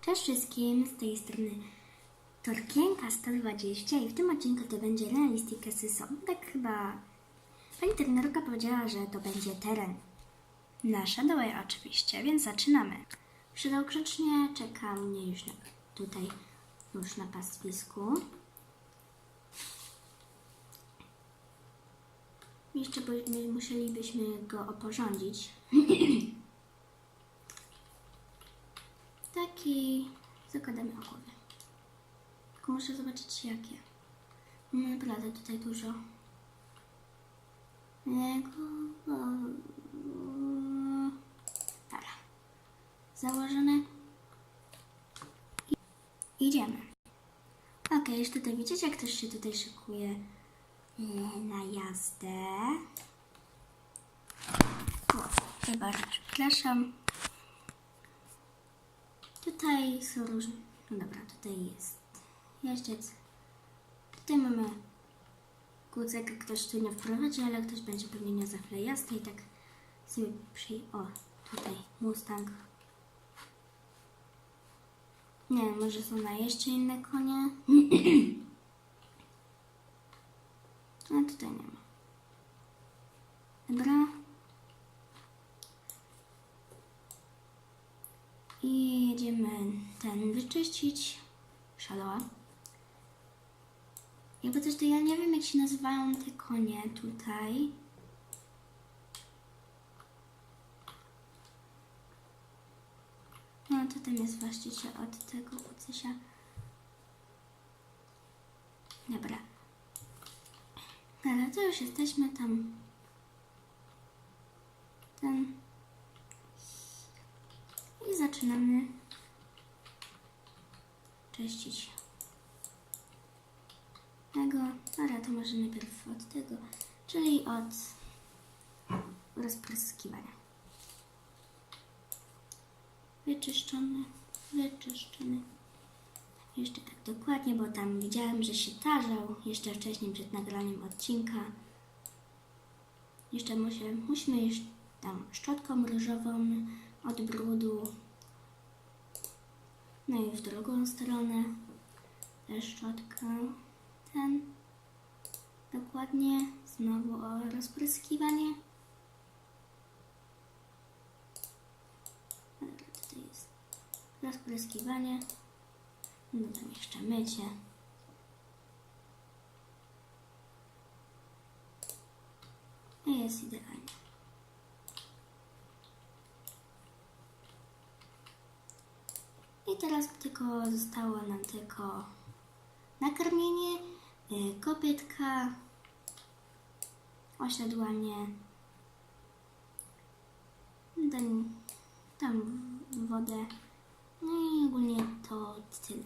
Cześć wszystkim, z tej strony Torkienka 120 i w tym odcinku to będzie realistyka Syso. Tak chyba pani trenerka powiedziała, że to będzie teren na Shadowway oczywiście, więc zaczynamy. Przydał grzecznie czeka mnie już na, tutaj, już na pastwisku. Jeszcze by, my musielibyśmy go oporządzić. Taki zakładamy o głowie. Tylko muszę zobaczyć jakie. No naprawdę tutaj dużo. Dobra. Założone. I idziemy. Okej, już tutaj widzicie, jak ktoś się tutaj szykuje e, na jazdę. O, chyba, przepraszam. Tutaj są różne. No dobra, tutaj jest jeździec. Tutaj mamy kucek, ktoś tu nie wprowadzi, ale ktoś będzie pewnie nie za chwilę jasny i tak sobie przy... O, tutaj Mustang. Nie wiem, może są na jeszcze inne konie. A tutaj nie ma. Dobra. I jedziemy ten wyczyścić. Szaloa. Jakby też to ja nie wiem jak się nazywają te konie tutaj. No to tam jest właściciel od tego kucysia. Dobra. Ale to już jesteśmy tam. Ten. I zaczynamy czyścić tego. Dobra, to może najpierw od tego, czyli od rozpryskiwania. Wyczyszczony, wyczyszczony. Jeszcze tak dokładnie, bo tam widziałem, że się tarzał jeszcze wcześniej przed nagraniem odcinka. Jeszcze muszę, musimy jeszcze tam szczotką ryżową od brudu. No i w drugą stronę też szczotka. Ten. Dokładnie. Znowu o rozpryskiwanie. Tutaj jest rozpryskiwanie. No tam jeszcze mycie. I jest idealnie. I teraz tylko zostało nam tylko nakarmienie, y, kopytka, osiadłanie, ten, tam wodę, no i ogólnie to tyle.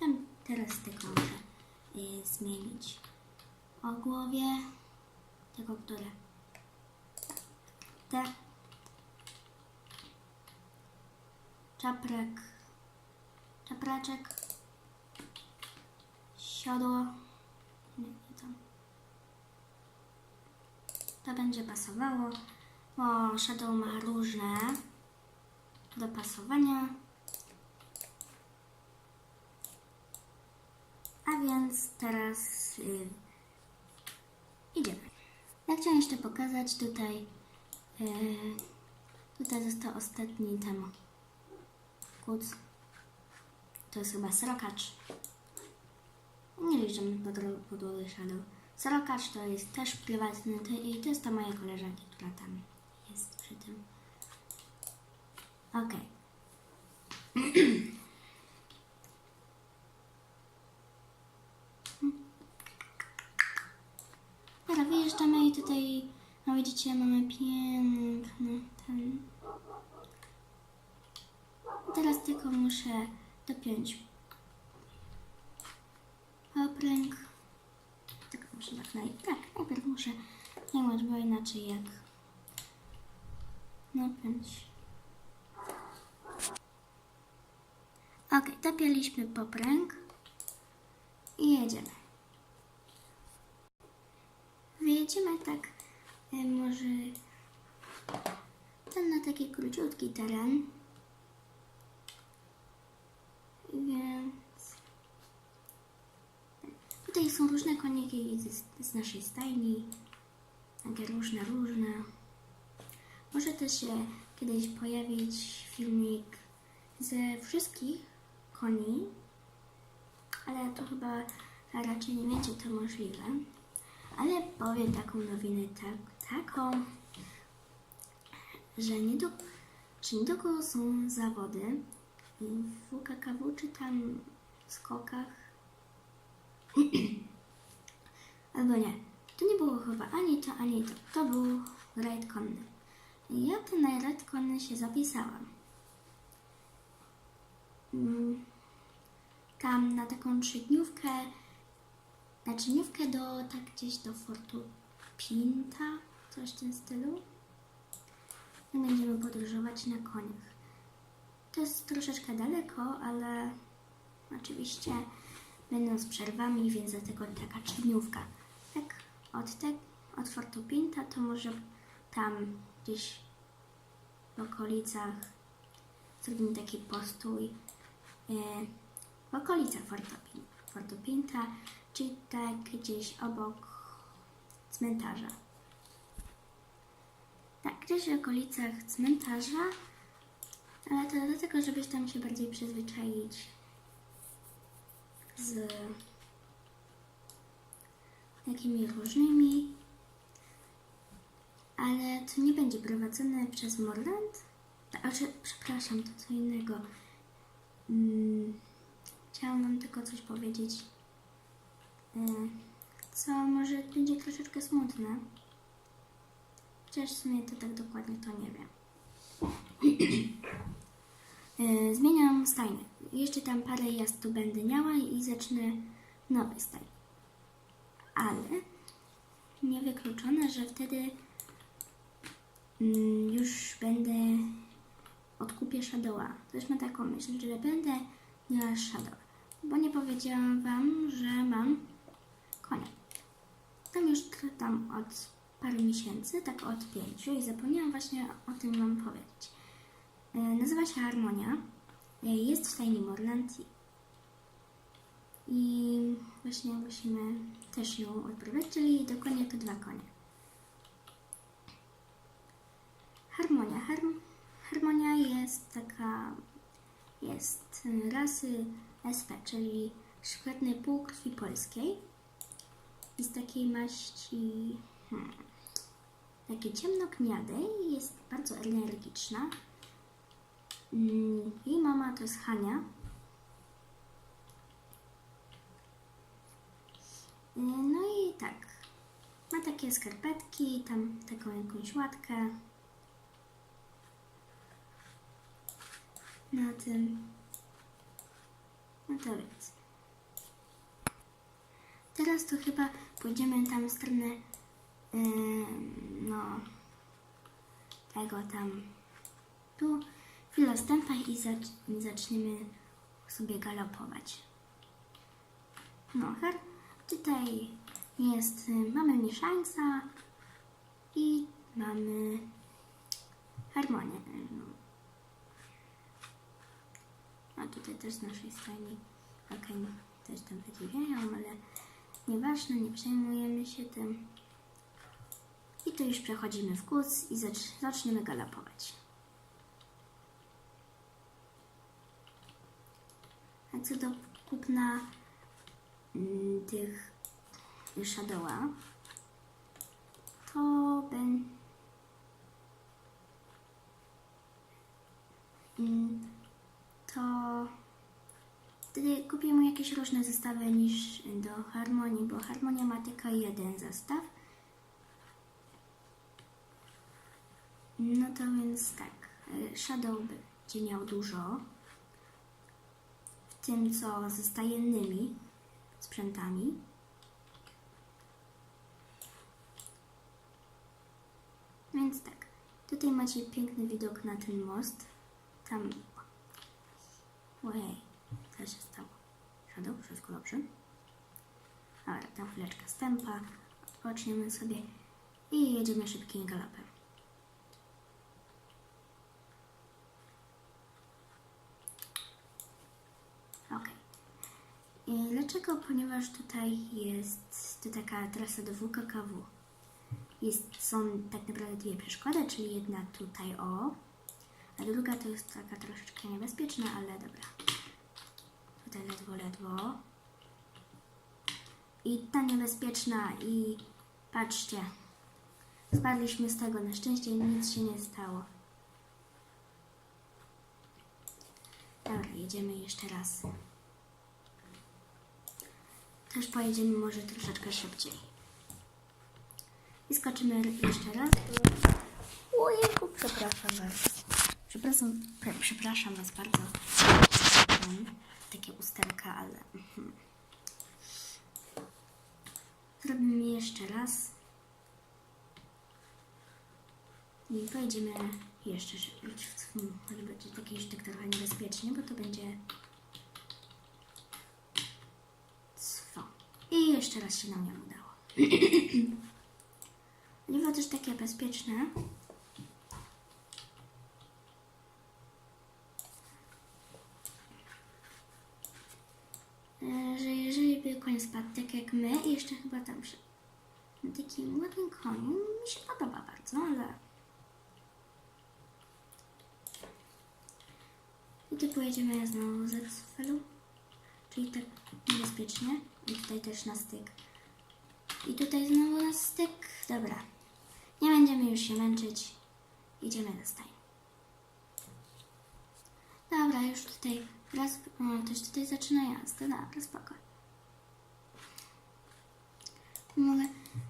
Tam teraz tylko muszę y, zmienić o głowie, tego, które te. Czaprak, czapraczek, siodło, nie, nie tam. To będzie pasowało, bo shadow ma różne dopasowania. A więc teraz y, idziemy. Ja chciałam jeszcze pokazać tutaj, y, tutaj został ostatni tam kuc. To jest chyba srokacz. Nie liczymy pod, podłogi Shadow. Srokacz to jest też prywatny to, i to jest ta moja koleżanka, która tam jest przy tym. Okej. Dobra, wyjeżdżamy i tutaj, no widzicie, mamy piękny ten... Teraz tylko muszę dopiąć opręg. Tak muszę tak, naj... tak, najpierw muszę najmać, bo inaczej jak napiąć. Ok, dopięliśmy popręg i jedziemy. Wyjedziemy tak e, może ten na taki króciutki teren. Są różne koniki z, z naszej stajni. Takie różne, różne. Może też się kiedyś pojawić filmik ze wszystkich koni, ale to chyba raczej nie będzie to możliwe. Ale powiem taką nowinę tak, taką, że niedługo, są zawody w WKKW czy tam skokach. Albo nie. To nie było chyba ani to, ani to. To był rajd konny. Ja ten rajd konny się zapisałam. Mm, Tam na taką trzydniówkę, na trzydniówkę do, tak gdzieś do Fortu Pinta, coś w tym stylu. I będziemy podróżować na koniach. To jest troszeczkę daleko, ale oczywiście będą z przerwami, więc dlatego taka trzydniówka. Tak od, te, od Fortu Pinta to może tam gdzieś w okolicach zrobimy taki postój e, w okolicach Fortu, czyli tak gdzieś obok cmentarza. Tak, gdzieś w okolicach cmentarza, ale to dlatego, żebyś tam się bardziej przyzwyczaić z takimi różnymi, ale to nie będzie prowadzone przez Morland. Znaczy, przepraszam, to co innego. Mm, chciałam Wam tylko coś powiedzieć, e, co może będzie troszeczkę smutne. Chociaż w sumie to tak dokładnie to nie wiem. E, Zmieniam stajnię. Jeszcze tam parę jazd będę miała i zacznę nowy stajnie. Ale niewykluczone, że wtedy mm, już będę odkupię Shadowa. Też mam taką myśl, że będę miała Shadow. Bo nie powiedziałam Wam, że mam konia. Tam już tam od paru miesięcy, tak od pięciu i zapomniałam właśnie o tym Wam powiedzieć. E, Nazywa się Harmonia. Jest w stajni Morland i właśnie musimy też ją odprawiać, czyli dokładnie to dwa konie. Harmonia. Harm Harmonia jest taka, jest rasy SP, czyli szlachetnej półkrwi polskiej. Jest takiej maści, hmm, takiej ciemnogniadej, jest bardzo energiczna. Jej mama to jest Hania. No i tak, ma takie skarpetki, tam taką jakąś łatkę. Na tym. No to więc. Teraz to chyba pójdziemy tam w stronę, ym, no, tego tam, tu, chwilę wstępaj i zac- zaczniemy sobie galopować. No, tutaj jest, y, mamy mieszańca i mamy harmonię. A tutaj też z naszej stajni okej, też tam podziwiają, ale nieważne, nie przejmujemy się tym. I to już przechodzimy w kurs i zacz- zaczniemy galopować. A co do kupna mm, tych Shadowa, to ben, mm, to wtedy kupię mu jakieś różne zestawy niż do Harmonii, bo Harmonia ma tylko jeden zestaw. No to więc tak, y, Shadow będzie miał dużo, tym co ze stajennymi sprzętami. Więc tak, tutaj macie piękny widok na ten most. Tam Ojej, co się stało? Shadow, wszystko dobrze? Dobra, tam chwileczkę stępa, odpoczniemy sobie i jedziemy szybkim galopem. Ok. E, Dlaczego? Ponieważ tutaj jest to taka trasa do WKKW. Jest, są tak naprawdę dwie przeszkody, czyli jedna tutaj o, a druga to jest taka troszeczkę niebezpieczna, ale dobra. Tutaj ledwo, ledwo. I ta niebezpieczna i patrzcie, spadliśmy z tego, na szczęście nic się nie stało. Dobra, jedziemy jeszcze raz. Też pojedziemy może troszeczkę szybciej. I skoczymy jeszcze raz. Ojejku, przepraszam Was. Przepraszam, pre, przepraszam Was bardzo. Takie usterka, ale... Zrobimy jeszcze raz. I pojedziemy jeszcze Może będzie takie tak trochę niebezpiecznie, bo to będzie... I jeszcze raz się nam nie udało. Oliwa też takie bezpieczne. E, Że jeżeli by koń spadł tak jak my jeszcze chyba tam przy na takim ładnym koniu, mi się podoba bardzo, ale I tu pojedziemy znowu ze cfelu, czyli tak niebezpiecznie. I tutaj też na styk. I tutaj znowu na styk. Dobra. Nie będziemy już się męczyć. Idziemy do stajni. Dobra, już tutaj raz, o, też tutaj zaczyna jazda. Dobra, spoko. Mogę,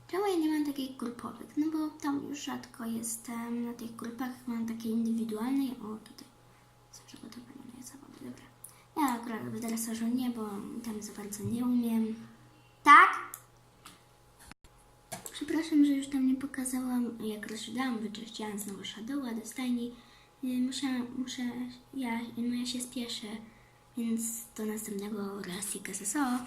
czemu ja nie mam takich grupowych? No bo tam już rzadko jestem. Na tych grupach mam takie indywidualne. O, tutaj są przygotowane na zawody. Dobra. Ja akurat w dresażu nie, bo tam za bardzo nie umiem. Tak? Przepraszam, że już tam nie pokazałam, jak rozsiadałam, wyczyściłam znowu Shadowa do stajni. Y, Muszę, muszę, ja, no ja się spieszę, więc do następnego Rasik SSO.